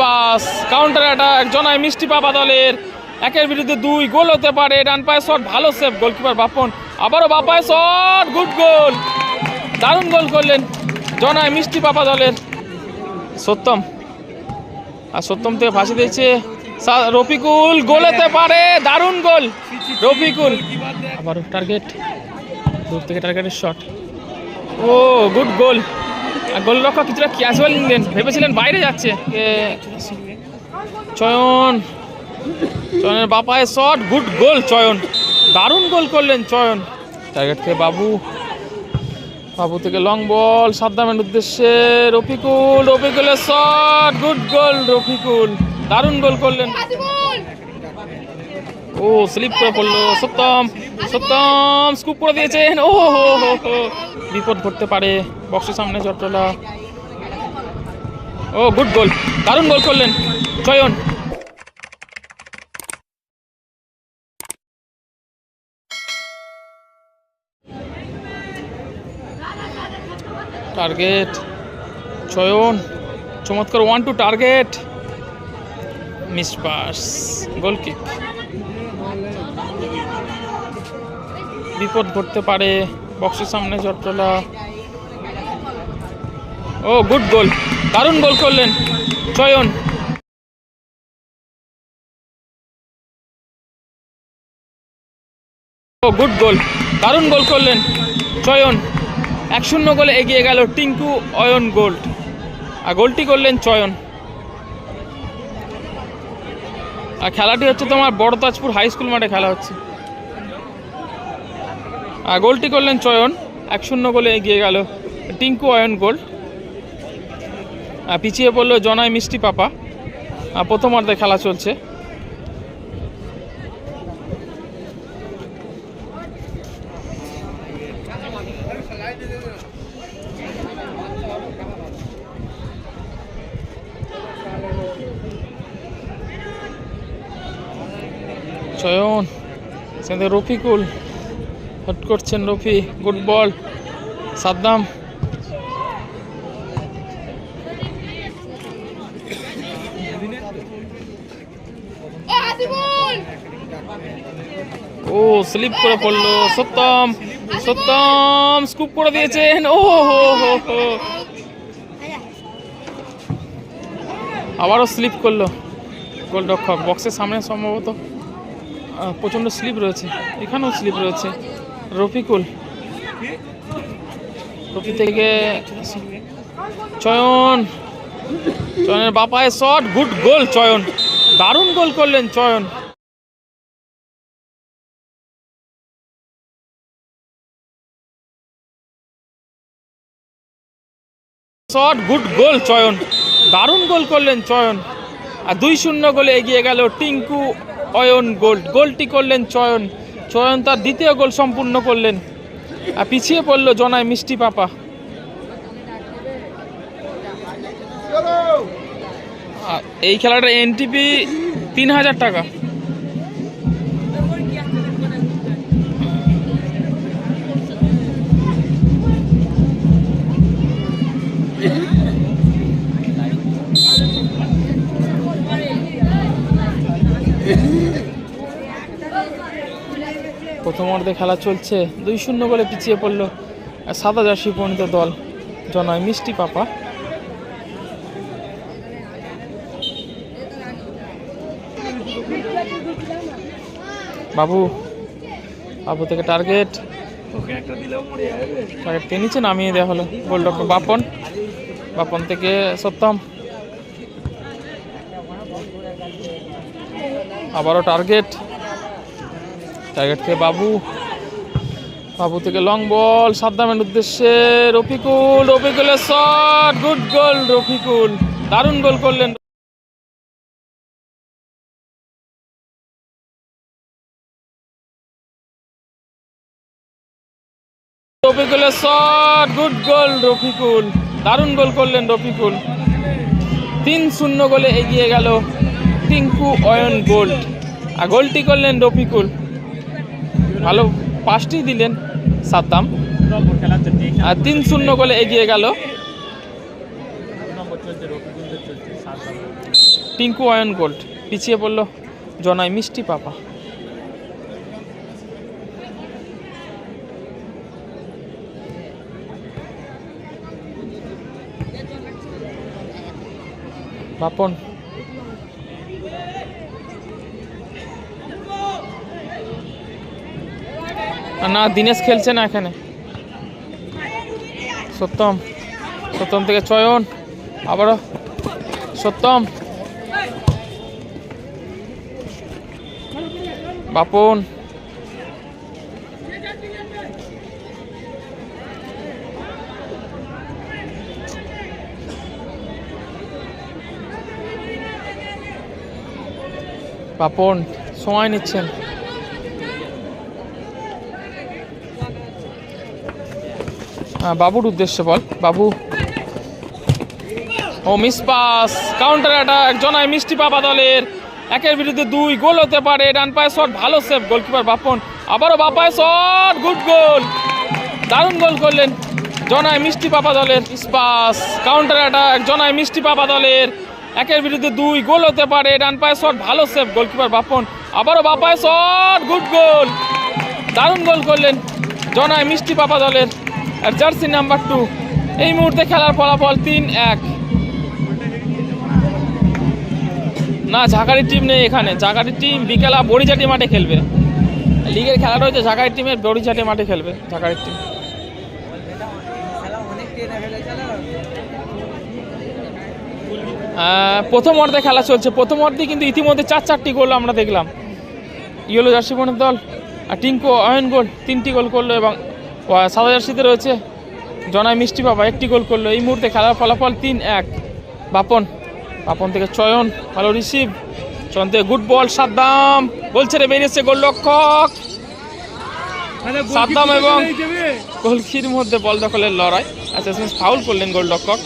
Pass counter attack Jonai Mishti Papa দলের। একের বিরুদ্ধে দুই, গোল হতে পারে। ডান পায়ে শট ভালো সেভ গোলকিপার বাপন। আবারও বাপায় শট গুড গোল দারুণ গোল করলেন। জনায় মিষ্টি পাপা দলের। সত্যম। আর সত্যম থেকে ফাঁসি দিয়েছে। রফিকুল গোল হতে পারে। দারুণ গোল রফিকুল। আবারও টার্গেট দূর থেকে টার্গেটের শট ও গুড গোল আর গোল রক্ষক কিছুটা ক্যাজুয়াল নিলেন, ভেবেছিলেন বাইরে যাচ্ছে। চয়ন, চয়নের বাপায় শট গুড গোল চয়ন। দারুণ গোল করলেন চয়ন। টার্গেট থেকে বাবু বাবু থেকে লং বল সাদ্দামের উদ্দেশ্যে রফিকুল, রফিকুলের শট গুড গোল রফিকুল। দারুণ গোল করলেন। ও স্লিপ করে পড়ল। সত্যম সত্যম স্কুপ করে দিয়েছেন। ও, হো হো বিপদ ঘটতে পারে বক্সের সামনে জটলা। ও গুড গোল দারুণ গোল করলেন চয়ন টার্গেট চয়ন চমৎকার one two target miss pass goal বিপদ ঘটতে পারে। বক্সের সামনে জটলা ও গুড গোল দারুণ গোল করলেন। চয়ন। ও গুড গোল দারুণ গোল করলেন। চয়ন। এক শূন্য গোলে এগিয়ে গেল টিঙ্কু অয়ন গোল্ড আর গোলটি করলেন চয়ন। আর খেলাটি হচ্ছে তোমার বড়তাজপুর হাই স্কুল মাঠে খেলা হচ্ছে। গোলটি করলেন চয়ন। এক শূন্য গোলে এগিয়ে গেল টিঙ্কু অয়ন আর পিছিয়ে পড়ল জনাই মিষ্টি পাপা। আর প্রথমার্ধে খেলা চলছে। চয়ন সেখানে রফিকুল। হট করছেন রফি গুড বল। সাদ্দাম। ও স্লিপ করে পড়ল। সত্যম সত্যম স্কুপ করে দিয়েছেন। ও হো হো হো। আবারও স্লিপ করল। গোলরক্ষক বক্সের সামনে সম্ভবত প্রচণ্ড স্লিপ রয়েছে। এখানেও স্লিপ রয়েছে। রফিকুল। রফি থেকে চয়ন। চয়নের বাপায় শট, গুড গোল চয়ন। দারুণ গোল করলেন চয়ন। শট, গুড গোল চয়ন। দারুণ গোল করলেন চয়ন। আর দুই শূন্য গোলে এগিয়ে গেল টিঙ্কু অয়ন গোল্ড গোলটি করলেন চয়ন। চয়ন তার দ্বিতীয় গোল সম্পূর্ণ করলেন। আর পিছিয়ে পড়ল জনায় মিষ্টি পাপা। এই খেলাটার এনটিপি তিন হাজার টাকা। প্রথম খেলা চলছে। দুই শূন্য গোলে পিছিয়ে পড়ল সাদা জার্সি পরিণত দল জনয় মিষ্টি পাপা। বাবু বাবু থেকে টার্গেট। টার্গেট কে নিচে নামিয়ে দেওয়া হলো গোলরক্ষক বাপন। বাপন থেকে সত্যম আবারও টার্গেট। টার্গেট থেকে বাবু। বাবু থেকে লং বল সাদ্দামের উদ্দেশ্যে রফিকুল, রফিকুলের শট গুড গোল রফিকুল। দারুণ গোল করলেন। রফিকুলের শট গুড গোল রফিকুল। দারুণ গোল করলেন রফিকুল। তিন শূন্য গোলে এগিয়ে গেল টিঙ্কু অয়ন গোল্ড। আর গোলটি করলেন রফিকুল। ভালো পাঁচটি দিলেন সাদ্দাম। আর তিন শূন্য গোলে এগিয়ে গেল। টিঙ্কু অয়ন গোল্ড পিছিয়ে পড়ল জনাই মিষ্টি পাপা। বাপন না, দিনেশ খেলছে না এখানে। সত্যম সত্যম থেকে চয়ন, আবারও। সত্যম। বাপন। বাপন, সময় নিচ্ছেন। বাবুর উদ্দেশ্যে বল। বাবু। ও, miss pass. Counter attack Jonai Mishti Papa দলের। একের বিরুদ্ধে দুই গোল হতে পারে। ডান পায়ে শট, ভালো সেভ গোলকিপার বাপন। আবারও বাপায় শট, গুড গোল। দারুণ গোল করলেন। জনাই মিষ্টি পাপা দলের pass. Counter attack Jonai Mishti Papa দলের। একের বিরুদ্ধে দুই গোল হতে পারে। ডান পায়ে শট, ভালো সেভ গোলকিপার বাপন। আবারও বাপায় শট, গুড গোল। দারুণ গোল করলেন। জনায় মিষ্টি পাপা দলের। আর জার্সি নাম্বার টু। এই মুহূর্তে খেলার ফলাফল তিন এক। না ঝাঁকারি টিম নেই এখানে। ঝাঁকারি টিম বিকেলা বড়িচাটি মাঠে খেলবে। লিগের খেলা রয়েছে ঝাঁকারি টিমের বড়িচাটি মাঠে খেলবে ঝাঁকারি টিম প্রথম অর্ধে খেলা চলছে। প্রথম অর্ধে কিন্তু ইতিমধ্যে চার চারটি গোল আমরা দেখলাম। ইয়েলো জার্সি বোনের দল আর টিঙ্কু অয়ন গোল তিনটি গোল করল এবং সাদা জার্সিতে রয়েছে। জনাই মিষ্টি বাবা, একটি গোল করল। এই মুহূর্তে খেলার ফলাফল তিন এক। বাপন বাপন থেকে চয়ন, ভালো রিসিভ চয়ন থেকে গুড বল সাদ্দাম। গোল ছেড়ে বেরিয়েছে গোলরক্ষক। সাদ্দাম এবং গোলকির মধ্যে বল দখলের লড়াই। আচ্ছা ফাউল করলেন গোলরক্ষক।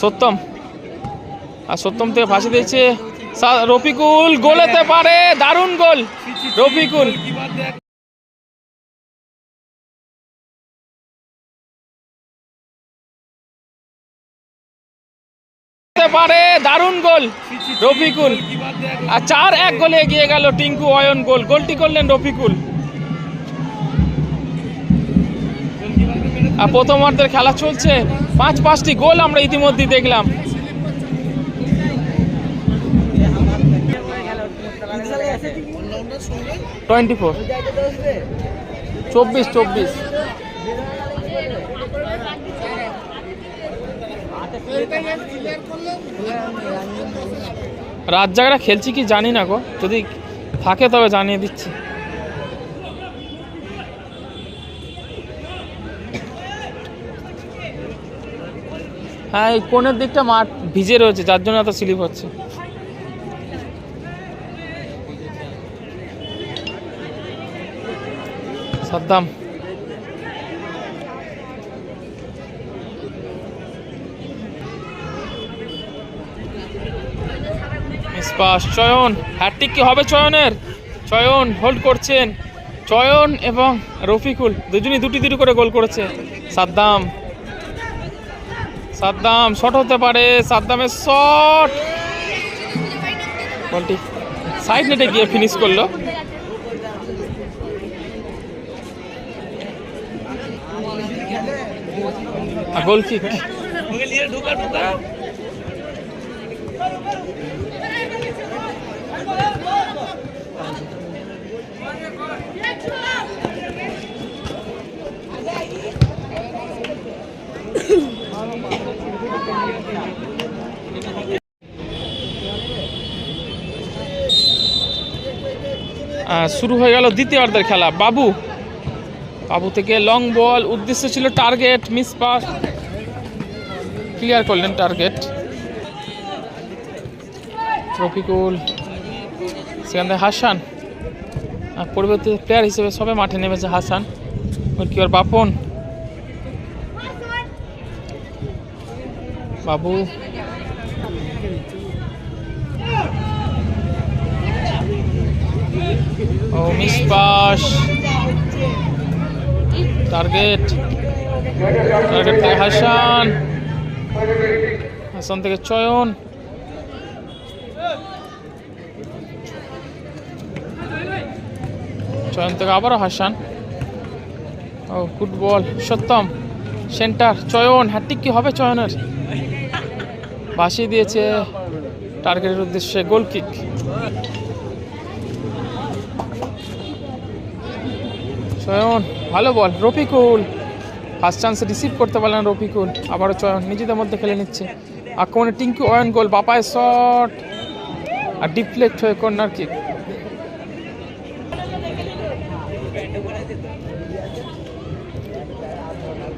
সত্যম আর সত্যম থেকে ফাঁসি দিয়েছে রফিকুল গোলেতে পারে, দারুণ গোল, রফিকুল। পারে, দারুণ গোল, রফিকুল। আর চার এক গোলে এগিয়ে গেল টিঙ্কু অয়ন গোল। গোলটি করলেন রফিকুল। আর প্রথমার্ধের খেলা চলছে। পাঁচ পাঁচটি গোল আমরা ইতিমধ্যেই দেখলাম। Twenty four. চব্বিশ চব্বিশ। রাত জায়গাটা খেলছি কি জানি না গো, যদি থাকে তবে জানিয়ে দিচ্ছি। হ্যাঁ এই কোণের দিকটা মাঠ ভিজে রয়েছে, যার জন্য এত স্লিপ হচ্ছে। সাদ্দাম। চয়ন। হ্যাট্রিক কি হবে চয়নের? চয়ন হোল্ড করছেন। চয়ন এবং রফিকুল, দুজনই দুটি দুটি করে গোল করেছে। সাদ্দাম। সাদ্দাম শট হতে পারে। সাদ্দামের শট বলটি সাইড নেটে গিয়ে ফিনিশ করল। গোল শুরু হয়ে গেল দ্বিতীয় অর্ধের খেলা। বাবু বাবু থেকে লং বল উদ্দেশ্য ছিল টার্গেট মিস পাস ক্লিয়ার করলেন টার্গেট রফিকুল, সেখান হাসান। আর পরবর্তী প্লেয়ার হিসেবে সবে মাঠে নেমেছে হাসান। গোলকিপার বাপন? বাবু। ও miss target target Hasan. Hasan থেকে চয়ন। চয়ন থেকে আবারও হাসান। ও good ball Satyam centre Chayan. Hat-trick কি হবে চয়নের? ভাসিয়ে দিয়েছে টার্গেটের উদ্দেশ্যে গোল কিক চয়ন, ভালো ball Rafiqul. First chance receive করতে পারলেন রফিকুল। আবারও চয়ন নিজেদের মধ্যে খেলে নিচ্ছে। আক্রমণে টিঙ্কু, অয়ন গোল বাপায় শট আর ডিফ্লেক্ট হয়ে corner kick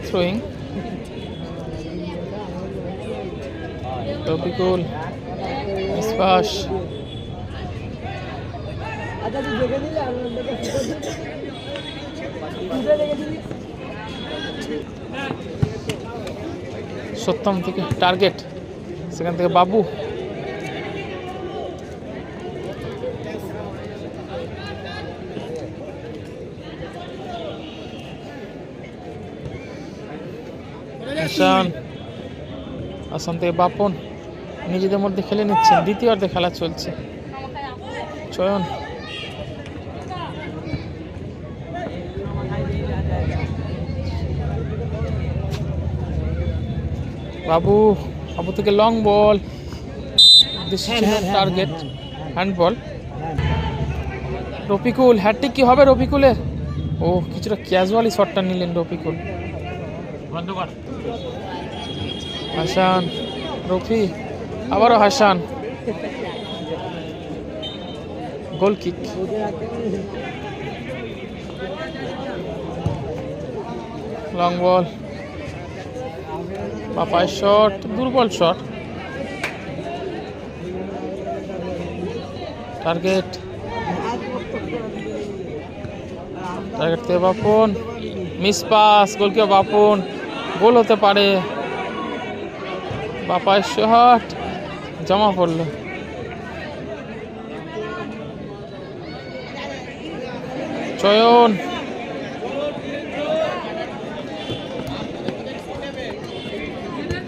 throwing Rafiqul Satyam থেকে টার্গেট, সেখান থেকে বাবু। হাসান আসাম থেকে বাপন, নিজেদের মধ্যে খেলে নিচ্ছেন দ্বিতীয় অর্ধে খেলা চলছে। চয়ন। বাবু বাবু থেকে long ball target hand ball Rafiqul hat-trick কি হবে রফিকুলের? ও কিছুটা ক্যাজুয়ালি শটটা নিলেন রফিকুল। হাসান রফি আবারও Hasan. Goal kick long ball বাপায় shot, দুর্বল শট। টার্গেট। টার্গেট থেকে বাপন। মিস পাস গোলকে বাপন। গোল হতে পারে। বাপায় শট, জমা পড়ল। চয়ন।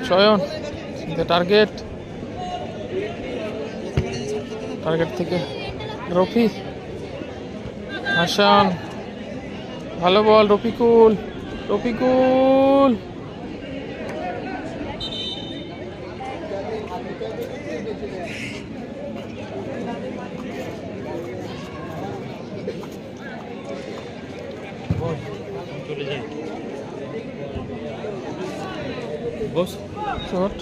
চয়ন টার্গেট টার্গেট থেকে রফি হাসান ভালো বল রফিকুল রফিকুল শট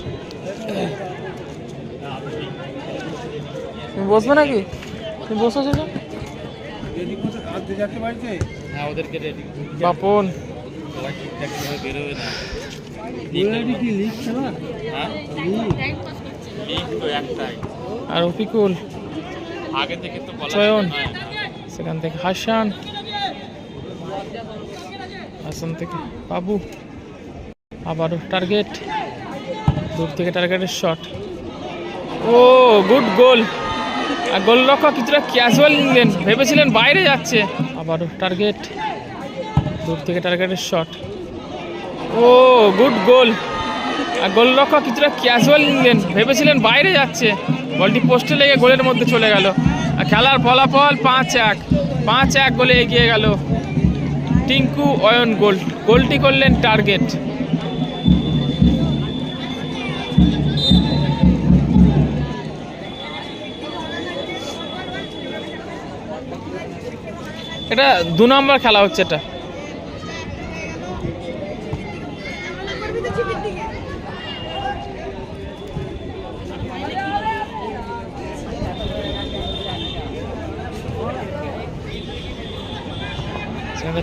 তুমি বসবে নাকি? তুমি বসো সেটা হ্যাঁ বাপন। হ্যাঁ? লিগ তো একটাই। আর রফিকুল আগে থেকে তো চয়ন। সেখান থেকে হাসান। হাসান থেকে বাবু। আবারও টার্গেট দূর থেকে টার্গেটের শট ও গুড গোল আর গোলরক্ষক কিছুটা ক্যাজুয়াল নিলেন ভেবেছিলেন বাইরে যাচ্ছে। আবারও টার্গেট দূর থেকে টার্গেটের শট ও গুড গোল আর গোলরক্ষক কিছুটা ক্যাজুয়াল নিলেন ভেবেছিলেন বাইরে যাচ্ছে। বলটি পোস্টে লেগে গোলের মধ্যে চলে গেল। আর খেলার ফলাফল পাঁচ এক পাঁচ এক গোলে এগিয়ে গেল। টিঙ্কু অয়ন গোল, গোলটি করলেন টার্গেট এটা দু নম্বর খেলা হচ্ছে এটা।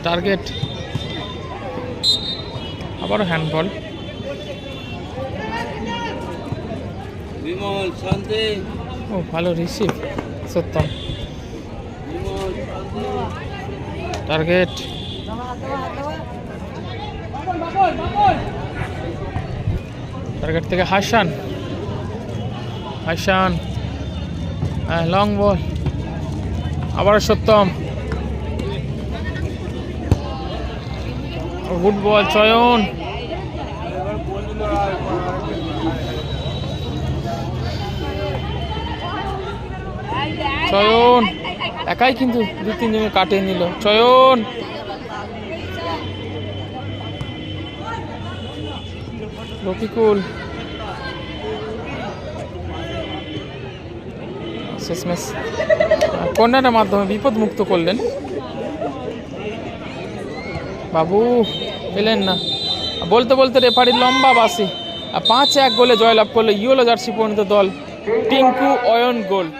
টার্গেট আবারও হ্যান্ডবল ও ভালো receive Satyam. Bimal target target থেকে হাসান হাসান হ্যাঁ লং বল আবার সত্যম গুড বল চয়ন চয়ন একাই কিন্তু দু তিনজনে কাটিয়ে নিল। চয়ন! রফিকুল। শেষমেশ। কর্নারের মাধ্যমে বিপদ মুক্ত করলেন। বাবু, পেলেন না। বলতে বলতে রেফারির লম্বা বাসি পাঁচ এক গোলে জয়লাভ করল ইউলো জার্সি পরিণত দল। টিঙ্কু অয়ন গোল্ড